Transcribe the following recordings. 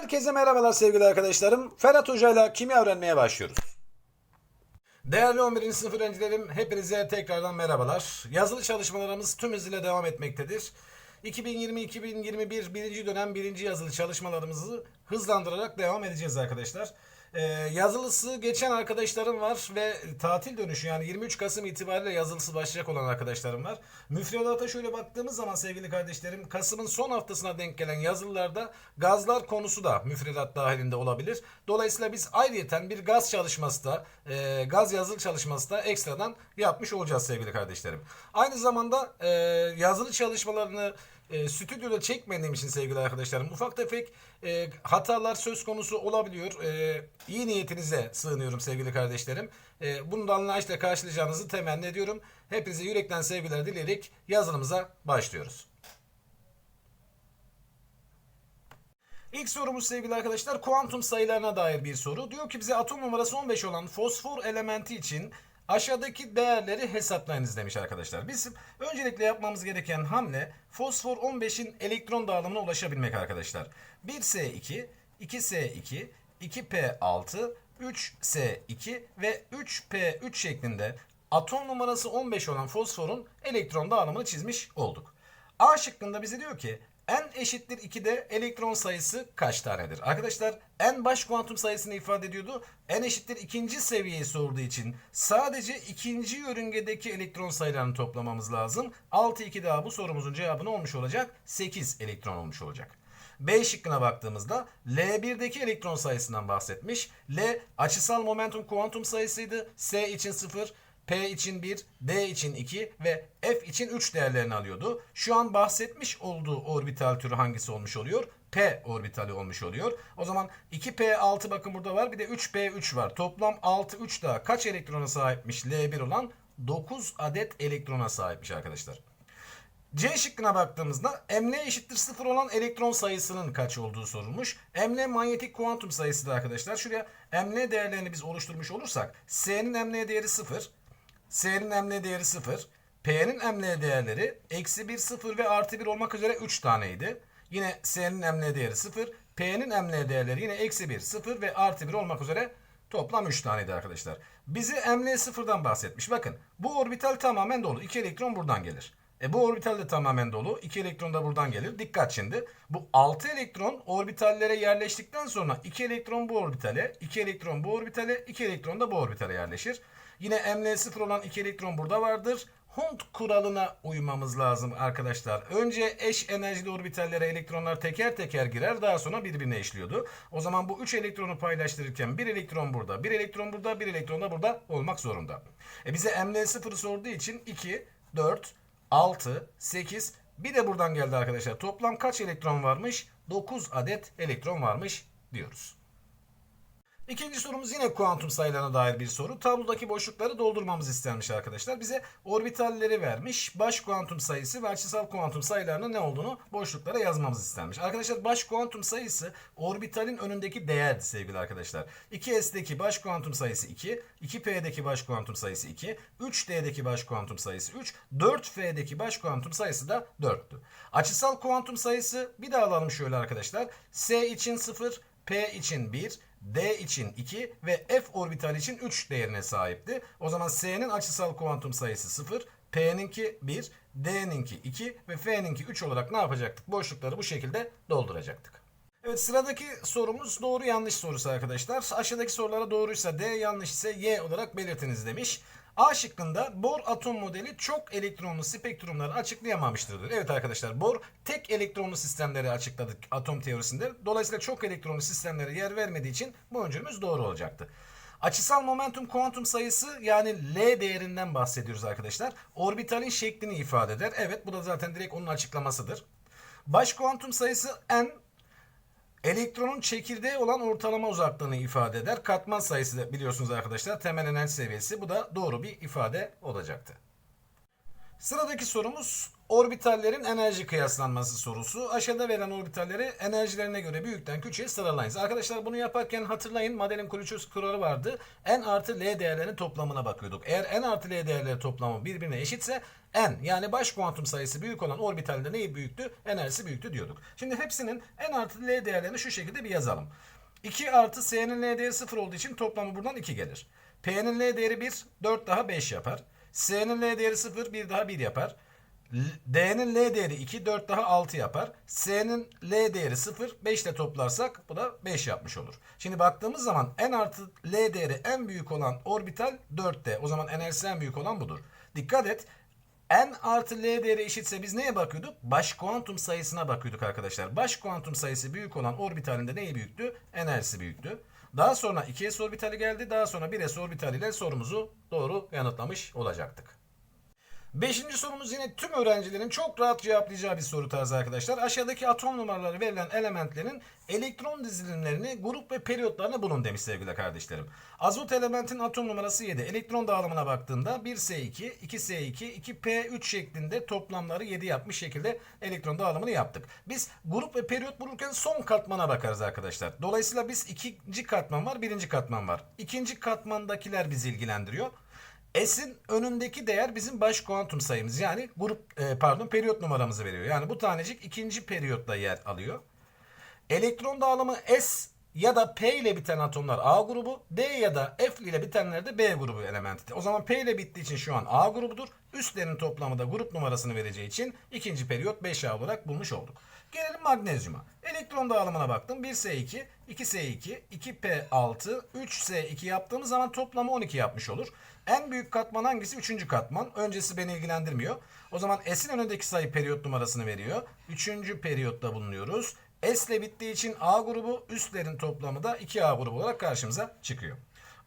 Herkese merhabalar sevgili arkadaşlarım. Ferhat Hoca ile kimya öğrenmeye başlıyoruz. Değerli 11. sınıf öğrencilerim, hepinize tekrardan merhabalar. Yazılı çalışmalarımız tüm hızıyla devam etmektedir. 2020-2021 birinci dönem birinci yazılı çalışmalarımızı hızlandırarak devam edeceğiz arkadaşlar. Ee, yazılısı geçen arkadaşlarım var ve tatil dönüşü yani 23 Kasım itibariyle yazılısı başlayacak olan arkadaşlarım var. Müfredata şöyle baktığımız zaman sevgili kardeşlerim Kasım'ın son haftasına denk gelen yazılılarda gazlar konusu da müfredat dahilinde olabilir. Dolayısıyla biz ayrıyeten bir gaz çalışması da e, gaz yazılı çalışması da ekstradan yapmış olacağız sevgili kardeşlerim. Aynı zamanda e, yazılı çalışmalarını e, stüdyoda çekmediğim için sevgili arkadaşlarım ufak tefek e, hatalar söz konusu olabiliyor. E, iyi niyetinize sığınıyorum sevgili kardeşlerim. E, bunu da anlayışla karşılayacağınızı temenni ediyorum. Hepinize yürekten sevgiler dileyerek yazılımıza başlıyoruz. İlk sorumuz sevgili arkadaşlar kuantum sayılarına dair bir soru. Diyor ki bize atom numarası 15 olan fosfor elementi için aşağıdaki değerleri hesaplayınız demiş arkadaşlar. Bizim öncelikle yapmamız gereken hamle fosfor 15'in elektron dağılımına ulaşabilmek arkadaşlar. 1S2, 2S2, 2P6, 3S2 ve 3P3 şeklinde atom numarası 15 olan fosforun elektron dağılımını çizmiş olduk. A şıkkında bize diyor ki n eşittir 2'de elektron sayısı kaç tanedir? Arkadaşlar n baş kuantum sayısını ifade ediyordu. n eşittir ikinci seviyeyi sorduğu için sadece ikinci yörüngedeki elektron sayılarını toplamamız lazım. 6 2 daha bu sorumuzun cevabı ne olmuş olacak? 8 elektron olmuş olacak. B şıkkına baktığımızda L1'deki elektron sayısından bahsetmiş. L açısal momentum kuantum sayısıydı. S için 0, P için 1, D için 2 ve F için 3 değerlerini alıyordu. Şu an bahsetmiş olduğu orbital türü hangisi olmuş oluyor? P orbitali olmuş oluyor. O zaman 2P6 bakın burada var bir de 3P3 var. Toplam 6 3 daha kaç elektrona sahipmiş L1 olan? 9 adet elektrona sahipmiş arkadaşlar. C şıkkına baktığımızda ML eşittir 0 olan elektron sayısının kaç olduğu sorulmuş. ML manyetik kuantum sayısıdır arkadaşlar. Şuraya ML değerlerini biz oluşturmuş olursak S'nin ML değeri 0, S'nin ML değeri 0, P'nin ML değerleri eksi 1, 0 ve artı 1 olmak üzere 3 taneydi. Yine S'nin ML değeri 0, P'nin ML değerleri yine eksi 1, 0 ve artı 1 olmak üzere toplam 3 taneydi arkadaşlar. Bizi ML sıfırdan bahsetmiş. Bakın bu orbital tamamen dolu. 2 elektron buradan gelir. E bu orbital de tamamen dolu. 2 elektron da buradan gelir. Dikkat şimdi. Bu 6 elektron orbitallere yerleştikten sonra 2 elektron bu orbitale, 2 elektron bu orbitale, 2 elektron da bu orbitale yerleşir. Yine ML sıfır olan 2 elektron burada vardır. Hund kuralına uymamız lazım arkadaşlar. Önce eş enerjili orbitallere elektronlar teker teker girer. Daha sonra birbirine eşliyordu. O zaman bu 3 elektronu paylaştırırken bir elektron burada, bir elektron burada, bir elektron da burada olmak zorunda. E bize ML sıfırı sorduğu için 2, 4, 6, 8 bir de buradan geldi arkadaşlar. Toplam kaç elektron varmış? 9 adet elektron varmış diyoruz. İkinci sorumuz yine kuantum sayılarına dair bir soru. Tablodaki boşlukları doldurmamız istenmiş arkadaşlar. Bize orbitalleri vermiş. Baş kuantum sayısı ve açısal kuantum sayılarının ne olduğunu boşluklara yazmamız istenmiş. Arkadaşlar baş kuantum sayısı orbitalin önündeki değerdi sevgili arkadaşlar. 2s'deki baş kuantum sayısı 2, 2p'deki baş kuantum sayısı 2, 3d'deki baş kuantum sayısı 3, 4f'deki baş kuantum sayısı da 4'tü. Açısal kuantum sayısı bir daha alalım şöyle arkadaşlar. S için 0, P için 1, D için 2 ve F orbital için 3 değerine sahipti. O zaman S'nin açısal kuantum sayısı 0, P'ninki 1, D'ninki 2 ve F'ninki 3 olarak ne yapacaktık? Boşlukları bu şekilde dolduracaktık. Evet sıradaki sorumuz doğru yanlış sorusu arkadaşlar. Aşağıdaki sorulara doğruysa D yanlış ise Y olarak belirtiniz demiş. A şıkkında Bohr atom modeli çok elektronlu spektrumları açıklayamamıştır. Evet arkadaşlar Bohr tek elektronlu sistemleri açıkladık atom teorisinde. Dolayısıyla çok elektronlu sistemlere yer vermediği için bu öncülümüz doğru olacaktı. Açısal momentum kuantum sayısı yani L değerinden bahsediyoruz arkadaşlar. Orbitalin şeklini ifade eder. Evet bu da zaten direkt onun açıklamasıdır. Baş kuantum sayısı n Elektronun çekirdeği olan ortalama uzaklığını ifade eder. Katman sayısı da biliyorsunuz arkadaşlar temel enerji seviyesi. Bu da doğru bir ifade olacaktı. Sıradaki sorumuz orbitallerin enerji kıyaslanması sorusu. Aşağıda verilen orbitalleri enerjilerine göre büyükten küçüğe sıralayınız. Arkadaşlar bunu yaparken hatırlayın Madel'in Kulüçöz kuralı vardı. N artı L değerlerinin toplamına bakıyorduk. Eğer N artı L değerleri toplamı birbirine eşitse N yani baş kuantum sayısı büyük olan orbitalde neyi büyüktü? Enerjisi büyüktü diyorduk. Şimdi hepsinin N artı L değerlerini şu şekilde bir yazalım. 2 artı S'nin L değeri 0 olduğu için toplamı buradan 2 gelir. P'nin L değeri 1, 4 daha 5 yapar. S'nin L değeri 0, 1 daha 1 yapar. D'nin L değeri 2, 4 daha 6 yapar. S'nin L değeri 0, 5 ile toplarsak bu da 5 yapmış olur. Şimdi baktığımız zaman n artı L değeri en büyük olan orbital 4'te. O zaman enerjisi en büyük olan budur. Dikkat et. N artı L değeri eşitse biz neye bakıyorduk? Baş kuantum sayısına bakıyorduk arkadaşlar. Baş kuantum sayısı büyük olan orbitalinde neyi büyüktü? Enerjisi büyüktü. Daha sonra 2s orbitali geldi. Daha sonra 1s orbitaliyle sorumuzu doğru yanıtlamış olacaktık. Beşinci sorumuz yine tüm öğrencilerin çok rahat cevaplayacağı bir soru tarzı arkadaşlar. Aşağıdaki atom numaraları verilen elementlerin elektron dizilimlerini, grup ve periyotlarını bulun demiş sevgili kardeşlerim. Azot elementin atom numarası 7. Elektron dağılımına baktığında 1s2, 2s2, 2p3 şeklinde toplamları 7 yapmış şekilde elektron dağılımını yaptık. Biz grup ve periyot bulurken son katmana bakarız arkadaşlar. Dolayısıyla biz ikinci katman var, birinci katman var. İkinci katmandakiler bizi ilgilendiriyor. S'in önündeki değer bizim baş kuantum sayımız. Yani grup e, pardon periyot numaramızı veriyor. Yani bu tanecik ikinci periyotta yer alıyor. Elektron dağılımı S ya da P ile biten atomlar A grubu, D ya da F ile bitenler de B grubu elementi. O zaman P ile bittiği için şu an A grubudur. Üstlerin toplamı da grup numarasını vereceği için ikinci periyot 5A olarak bulmuş olduk. Gelelim magnezyuma. Elektron dağılımına baktım. 1S2, 2S2, 2P6, 3S2 yaptığımız zaman toplamı 12 yapmış olur. En büyük katman hangisi? Üçüncü katman. Öncesi beni ilgilendirmiyor. O zaman S'in önündeki sayı periyot numarasını veriyor. Üçüncü periyotta bulunuyoruz. S ile bittiği için A grubu, üstlerin toplamı da 2A grubu olarak karşımıza çıkıyor.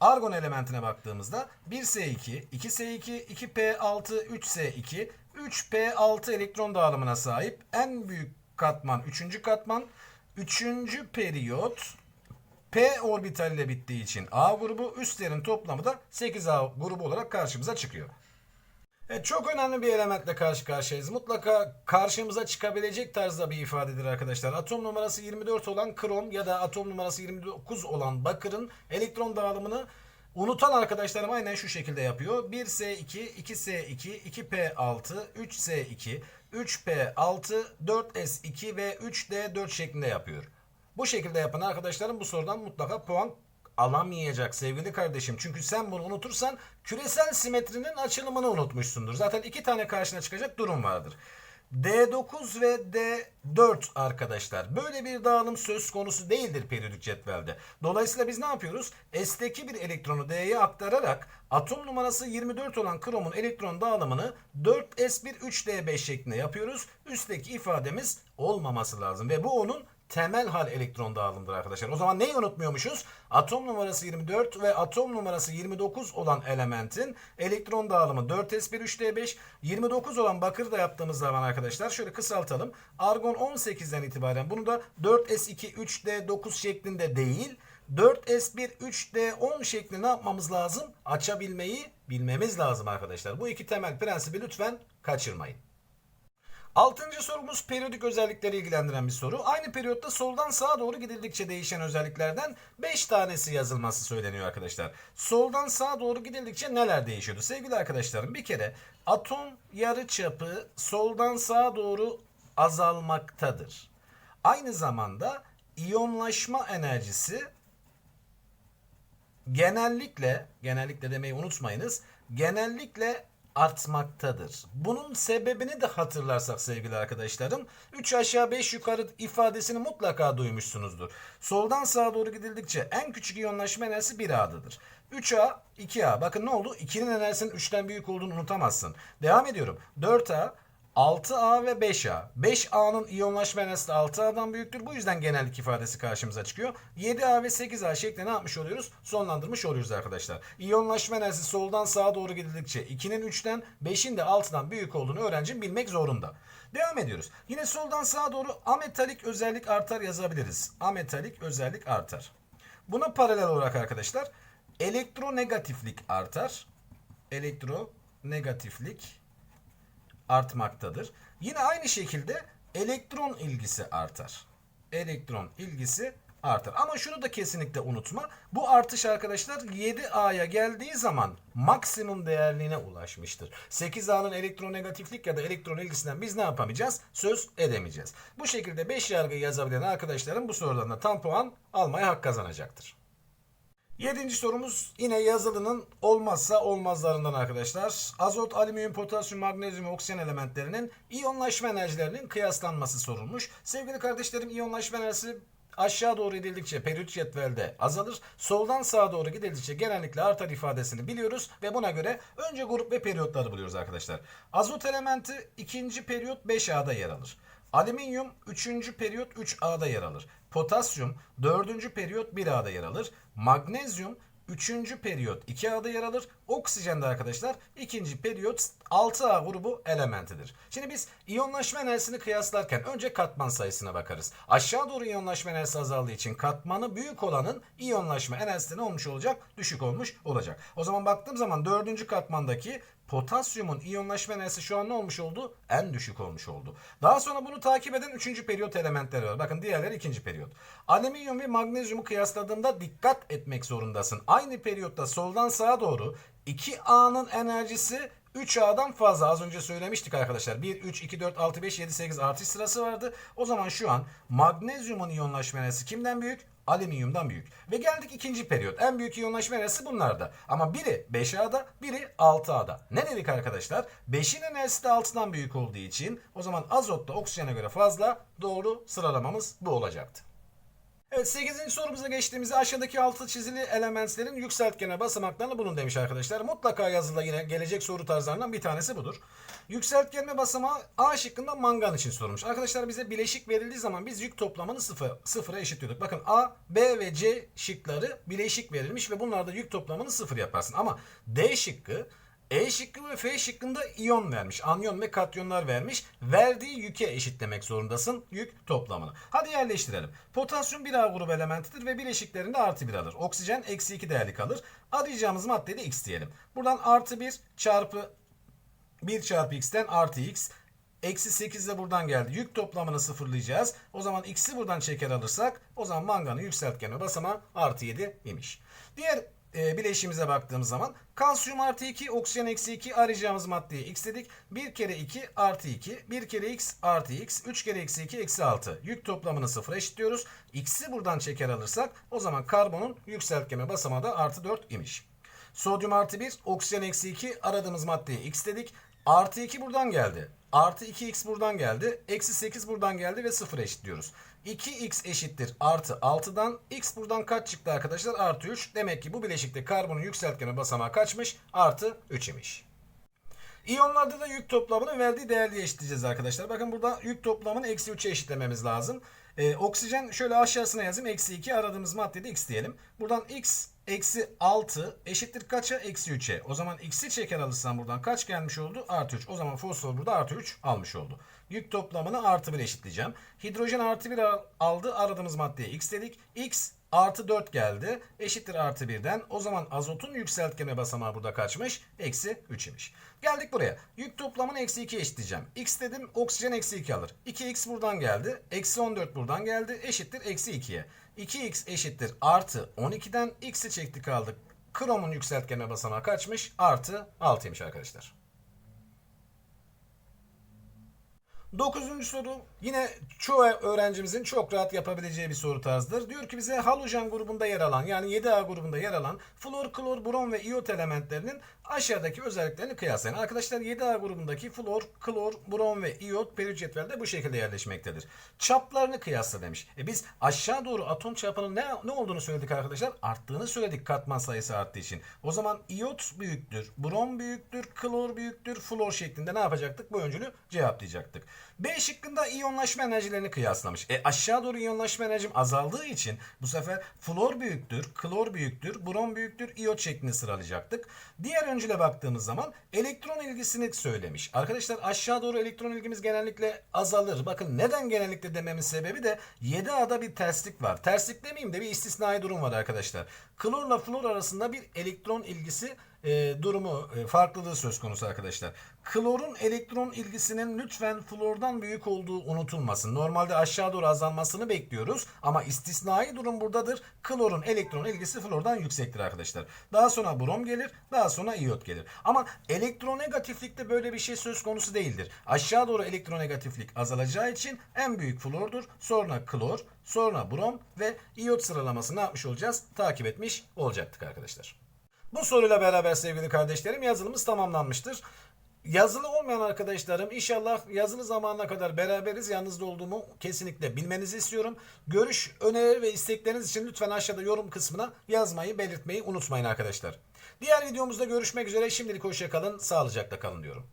Argon elementine baktığımızda 1S2, 2S2, 2P6, 3S2, 3P6 elektron dağılımına sahip en büyük katman 3. katman. 3. periyot P orbital ile bittiği için A grubu, üstlerin toplamı da 8A grubu olarak karşımıza çıkıyor. Evet, çok önemli bir elementle karşı karşıyayız. Mutlaka karşımıza çıkabilecek tarzda bir ifadedir arkadaşlar. Atom numarası 24 olan krom ya da atom numarası 29 olan bakırın elektron dağılımını unutan arkadaşlarım aynen şu şekilde yapıyor. 1S2, 2S2, 2P6, 3S2, 3P6, 4S2 ve 3D4 şeklinde yapıyor. Bu şekilde yapan arkadaşlarım bu sorudan mutlaka puan alamayacak sevgili kardeşim. Çünkü sen bunu unutursan küresel simetrinin açılımını unutmuşsundur. Zaten iki tane karşına çıkacak durum vardır. D9 ve D4 arkadaşlar. Böyle bir dağılım söz konusu değildir periyodik cetvelde. Dolayısıyla biz ne yapıyoruz? S'teki bir elektronu D'ye aktararak atom numarası 24 olan kromun elektron dağılımını 4S1 3D5 şeklinde yapıyoruz. Üstteki ifademiz olmaması lazım ve bu onun temel hal elektron dağılımıdır arkadaşlar. O zaman neyi unutmuyormuşuz? Atom numarası 24 ve atom numarası 29 olan elementin elektron dağılımı 4s1 3d5 29 olan bakır da yaptığımız zaman arkadaşlar şöyle kısaltalım. Argon 18'den itibaren bunu da 4s2 3d9 şeklinde değil 4s1 3d10 şeklinde ne yapmamız lazım? Açabilmeyi bilmemiz lazım arkadaşlar. Bu iki temel prensibi lütfen kaçırmayın. Altıncı sorumuz periyodik özellikleri ilgilendiren bir soru. Aynı periyotta soldan sağa doğru gidildikçe değişen özelliklerden 5 tanesi yazılması söyleniyor arkadaşlar. Soldan sağa doğru gidildikçe neler değişiyordu? Sevgili arkadaşlarım bir kere atom yarıçapı soldan sağa doğru azalmaktadır. Aynı zamanda iyonlaşma enerjisi genellikle genellikle demeyi unutmayınız. Genellikle artmaktadır. Bunun sebebini de hatırlarsak sevgili arkadaşlarım 3 aşağı 5 yukarı ifadesini mutlaka duymuşsunuzdur. Soldan sağa doğru gidildikçe en küçük iyonlaşma enerjisi 1A'dadır. 3A, 2A. Bakın ne oldu? 2'nin enerjisinin 3'ten büyük olduğunu unutamazsın. Devam ediyorum. 4A, 6A ve 5A. 5A'nın iyonlaşma enerjisi de 6A'dan büyüktür. Bu yüzden genellik ifadesi karşımıza çıkıyor. 7A ve 8A şeklinde ne yapmış oluyoruz? Sonlandırmış oluyoruz arkadaşlar. İyonlaşma enerjisi soldan sağa doğru gidildikçe 2'nin 3'ten 5'in de 6'dan büyük olduğunu öğrencim bilmek zorunda. Devam ediyoruz. Yine soldan sağa doğru ametalik özellik artar yazabiliriz. Ametalik özellik artar. Buna paralel olarak arkadaşlar elektronegatiflik artar. Elektronegatiflik artmaktadır. Yine aynı şekilde elektron ilgisi artar. Elektron ilgisi artar. Ama şunu da kesinlikle unutma. Bu artış arkadaşlar 7A'ya geldiği zaman maksimum değerliğine ulaşmıştır. 8A'nın elektronegatiflik ya da elektron ilgisinden biz ne yapamayacağız? Söz edemeyeceğiz. Bu şekilde 5 yargıyı yazabilen arkadaşlarım bu sorudan da tam puan almaya hak kazanacaktır. Yedinci sorumuz yine yazılının olmazsa olmazlarından arkadaşlar. Azot, alüminyum, potasyum, magnezyum oksijen elementlerinin iyonlaşma enerjilerinin kıyaslanması sorulmuş. Sevgili kardeşlerim iyonlaşma enerjisi aşağı doğru gidildikçe periyot cetvelde azalır. Soldan sağa doğru gidildikçe genellikle artar ifadesini biliyoruz ve buna göre önce grup ve periyotları buluyoruz arkadaşlar. Azot elementi ikinci periyot 5A'da yer alır. Alüminyum 3. periyot 3A'da yer alır. Potasyum 4. periyot 1A'da yer alır. Magnezyum 3. periyot 2A'da yer alır. Oksijen de arkadaşlar 2. periyot 6A grubu elementidir. Şimdi biz iyonlaşma enerjisini kıyaslarken önce katman sayısına bakarız. Aşağı doğru iyonlaşma enerjisi azaldığı için katmanı büyük olanın iyonlaşma enerjisi ne olmuş olacak? Düşük olmuş olacak. O zaman baktığım zaman 4. katmandaki potasyumun iyonlaşma enerjisi şu an ne olmuş oldu? En düşük olmuş oldu. Daha sonra bunu takip eden 3. periyot elementleri var. Bakın diğerleri 2. periyot. Alüminyum ve magnezyumu kıyasladığımda dikkat etmek zorundasın. Aynı periyotta soldan sağa doğru 2A'nın enerjisi 3A'dan fazla. Az önce söylemiştik arkadaşlar. 1, 3, 2, 4, 6, 5, 7, 8 artış sırası vardı. O zaman şu an magnezyumun iyonlaşma enerjisi kimden büyük? Alüminyumdan büyük. Ve geldik ikinci periyot. En büyük iyonlaşma enerjisi bunlarda. Ama biri 5A'da, biri 6A'da. Ne dedik arkadaşlar? 5'in enerjisi de 6'dan büyük olduğu için o zaman azot da oksijene göre fazla. Doğru sıralamamız bu olacaktı. Evet 8. sorumuza geçtiğimizde aşağıdaki altı çizili elementlerin yükseltgene basamaklarını bulun demiş arkadaşlar. Mutlaka yazılı yine gelecek soru tarzlarından bir tanesi budur. Yükseltgenme basamağı A şıkkında mangan için sorulmuş. Arkadaşlar bize bileşik verildiği zaman biz yük toplamını sıfır, sıfıra eşitliyorduk. Bakın A, B ve C şıkları bileşik verilmiş ve bunlarda yük toplamını sıfır yaparsın. Ama D şıkkı e şıkkı ve F şıkkında iyon vermiş. Anyon ve katyonlar vermiş. Verdiği yüke eşitlemek zorundasın yük toplamını. Hadi yerleştirelim. Potasyum 1A grubu elementidir ve bileşiklerinde artı 1 alır. Oksijen eksi 2 değerli kalır. Arayacağımız maddede de x diyelim. Buradan artı 1 çarpı 1 çarpı x'ten artı x. Eksi 8 de buradan geldi. Yük toplamını sıfırlayacağız. O zaman x'i buradan çeker alırsak o zaman manganın yükseltgeni basamağı artı 7 imiş. Diğer e, bileşimize baktığımız zaman kalsiyum artı 2, oksijen eksi 2 arayacağımız maddeye x dedik. 1 kere 2 artı 2, 1 kere x artı x, 3 kere eksi 2 eksi 6. Yük toplamını sıfıra eşitliyoruz. X'i buradan çeker alırsak o zaman karbonun yükseltgeme basamağı da artı 4 imiş. Sodyum artı 1, oksijen eksi 2 aradığımız maddeye x dedik. Artı 2 buradan geldi. Artı 2x buradan geldi. Eksi 8 buradan geldi ve 0 eşitliyoruz. 2x eşittir artı 6'dan. X buradan kaç çıktı arkadaşlar? Artı 3. Demek ki bu bileşikte karbonun yükseltgeni basamağı kaçmış? Artı 3 imiş. İyonlarda da yük toplamını verdiği değerli eşitleyeceğiz arkadaşlar. Bakın burada yük toplamını eksi 3'e eşitlememiz lazım. Ee, oksijen şöyle aşağısına yazayım. Eksi 2 aradığımız maddede x diyelim. Buradan x eksi 6 eşittir kaça? Eksi 3'e. O zaman x'i çeker alırsam buradan kaç gelmiş oldu? Artı 3. O zaman fosfor burada artı 3 almış oldu. Yük toplamını artı 1 eşitleyeceğim. Hidrojen artı 1 aldı. Aradığımız maddeye x dedik. x artı 4 geldi. Eşittir artı 1'den. O zaman azotun yükseltgeme basamağı burada kaçmış? Eksi 3 imiş. Geldik buraya. Yük toplamını eksi 2 eşitleyeceğim. X dedim oksijen eksi 2 alır. 2x buradan geldi. Eksi 14 buradan geldi. Eşittir eksi 2'ye. 2x eşittir artı 12'den x'i çektik aldık. Kromun yükseltgeme basamağı kaçmış? Artı 6'ymış arkadaşlar. Dokuzuncu soru yine çoğu öğrencimizin çok rahat yapabileceği bir soru tarzıdır. Diyor ki bize halojen grubunda yer alan yani 7A grubunda yer alan flor, klor, brom ve iot elementlerinin aşağıdaki özelliklerini kıyaslayın. Arkadaşlar 7A grubundaki flor, klor, brom ve iot periyot cetvelde bu şekilde yerleşmektedir. Çaplarını kıyasla demiş. E biz aşağı doğru atom çapının ne, ne olduğunu söyledik arkadaşlar? Arttığını söyledik katman sayısı arttığı için. O zaman iot büyüktür, brom büyüktür, klor büyüktür, flor şeklinde ne yapacaktık? Bu öncülü cevaplayacaktık. B şıkkında iyonlaşma enerjilerini kıyaslamış. E aşağı doğru iyonlaşma enerjim azaldığı için bu sefer flor büyüktür, klor büyüktür, brom büyüktür, iot şeklinde sıralayacaktık. Diğer öncüle baktığımız zaman elektron ilgisini söylemiş. Arkadaşlar aşağı doğru elektron ilgimiz genellikle azalır. Bakın neden genellikle dememin sebebi de 7A'da bir terslik var. Terslik demeyeyim de bir istisnai durum var arkadaşlar. Klorla flor arasında bir elektron ilgisi e, durumu e, farklılığı söz konusu arkadaşlar. Klorun elektron ilgisinin lütfen flordan büyük olduğu unutulmasın. Normalde aşağı doğru azalmasını bekliyoruz ama istisnai durum buradadır. Klorun elektron ilgisi flordan yüksektir arkadaşlar. Daha sonra brom gelir, daha sonra iyot gelir. Ama elektronegatiflikte böyle bir şey söz konusu değildir. Aşağı doğru elektronegatiflik azalacağı için en büyük flordur. Sonra klor, sonra brom ve iyot sıralamasını ne yapmış olacağız? Takip etmiş olacaktık arkadaşlar. Bu soruyla beraber sevgili kardeşlerim yazılımız tamamlanmıştır. Yazılı olmayan arkadaşlarım inşallah yazılı zamanına kadar beraberiz. Yalnızda olduğumu kesinlikle bilmenizi istiyorum. Görüş, öneri ve istekleriniz için lütfen aşağıda yorum kısmına yazmayı, belirtmeyi unutmayın arkadaşlar. Diğer videomuzda görüşmek üzere. Şimdilik hoşça kalın, sağlıcakla kalın diyorum.